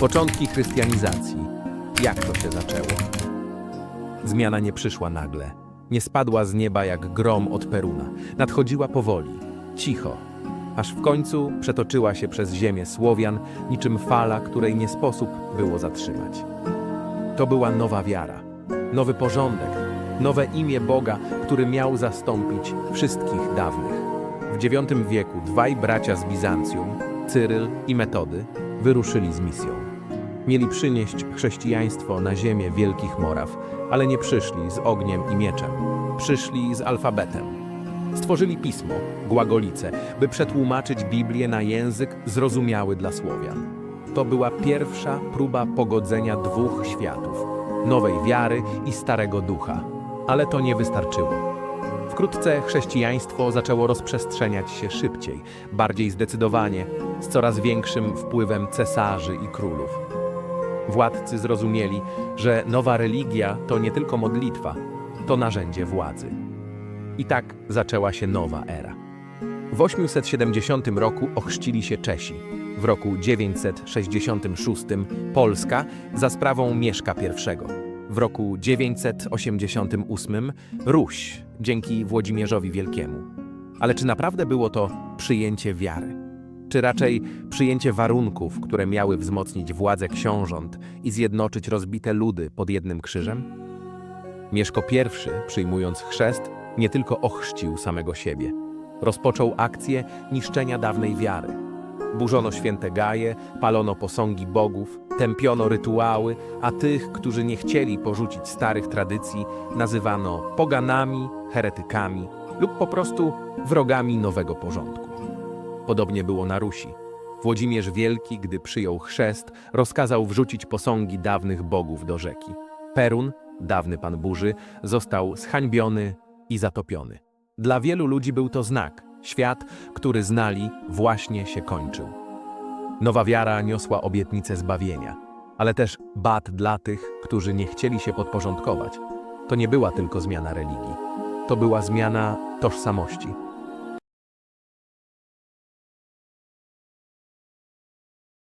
Początki chrystianizacji. Jak to się zaczęło? Zmiana nie przyszła nagle. Nie spadła z nieba jak grom od peruna. Nadchodziła powoli, cicho, aż w końcu przetoczyła się przez ziemię Słowian, niczym fala, której nie sposób było zatrzymać. To była nowa wiara, nowy porządek, nowe imię Boga, który miał zastąpić wszystkich dawnych. W IX wieku dwaj bracia z Bizancjum, Cyryl i Metody, wyruszyli z misją. Mieli przynieść chrześcijaństwo na ziemię Wielkich Moraw, ale nie przyszli z ogniem i mieczem. Przyszli z alfabetem. Stworzyli pismo, Głagolicę, by przetłumaczyć Biblię na język zrozumiały dla Słowian. To była pierwsza próba pogodzenia dwóch światów nowej wiary i starego ducha. Ale to nie wystarczyło. Wkrótce chrześcijaństwo zaczęło rozprzestrzeniać się szybciej, bardziej zdecydowanie, z coraz większym wpływem cesarzy i królów. Władcy zrozumieli, że nowa religia to nie tylko modlitwa, to narzędzie władzy. I tak zaczęła się nowa era. W 870 roku ochrzcili się Czesi. W roku 966 Polska za sprawą Mieszka I. W roku 988 Ruś dzięki Włodzimierzowi Wielkiemu. Ale czy naprawdę było to przyjęcie wiary? Czy raczej przyjęcie warunków, które miały wzmocnić władzę książąt i zjednoczyć rozbite ludy pod jednym krzyżem? Mieszko I, przyjmując chrzest, nie tylko ochrzcił samego siebie. Rozpoczął akcję niszczenia dawnej wiary. Burzono święte gaje, palono posągi bogów, tępiono rytuały, a tych, którzy nie chcieli porzucić starych tradycji, nazywano poganami, heretykami lub po prostu wrogami nowego porządku. Podobnie było na Rusi. Włodzimierz Wielki, gdy przyjął chrzest, rozkazał wrzucić posągi dawnych bogów do rzeki. Perun, dawny pan burzy, został zhańbiony i zatopiony. Dla wielu ludzi był to znak. Świat, który znali, właśnie się kończył. Nowa wiara niosła obietnicę zbawienia, ale też bat dla tych, którzy nie chcieli się podporządkować. To nie była tylko zmiana religii, to była zmiana tożsamości.